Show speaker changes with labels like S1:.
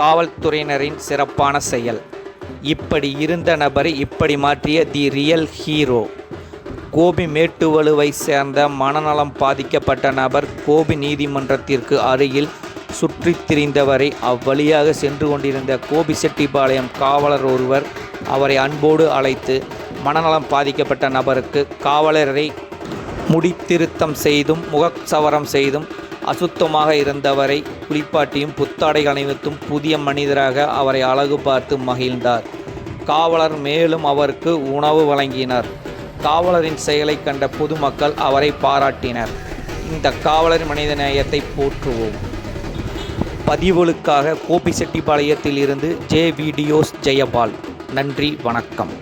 S1: காவல்துறையினரின் சிறப்பான செயல். இப்படி இருந்த நபரை இப்படி மாற்றிய தி ரியல் ஹீரோ. கோபி மேட்டுவலுவை சேர்ந்த மனநலம் பாதிக்கப்பட்ட நபர் கோபி நீதிமன்றத்திற்கு அருகில் சுற்றித் திரிந்தவரை அவ்வழியாக சென்று கொண்டிருந்த கோபிசெட்டிபாளையம் காவலர் ஒருவர் அவரை அன்போடு அழைத்து மனநலம் பாதிக்கப்பட்ட நபருக்கு காவலரை முடித்திருத்தம் செய்தும் முகச்சவரம் செய்தும் அசுத்தமாக இருந்தவரை குளிப்பாட்டியும் புத்தாடை அணிவித்தும் புதிய மனிதராக அவரை அழகு பார்த்து மகிழ்ந்தார். காவலர் மேலும் அவருக்கு உணவு வழங்கினார். காவலரின் செயலை கண்ட பொதுமக்கள் அவரை பாராட்டினர். இந்த காவலர் மனிதநேயத்தை போற்றுவோம். பதிவுகளுக்காக கோபிசெட்டிப்பாளையத்தில் இருந்து ஜே வீடியோஸ் ஜெயபால். நன்றி வணக்கம்.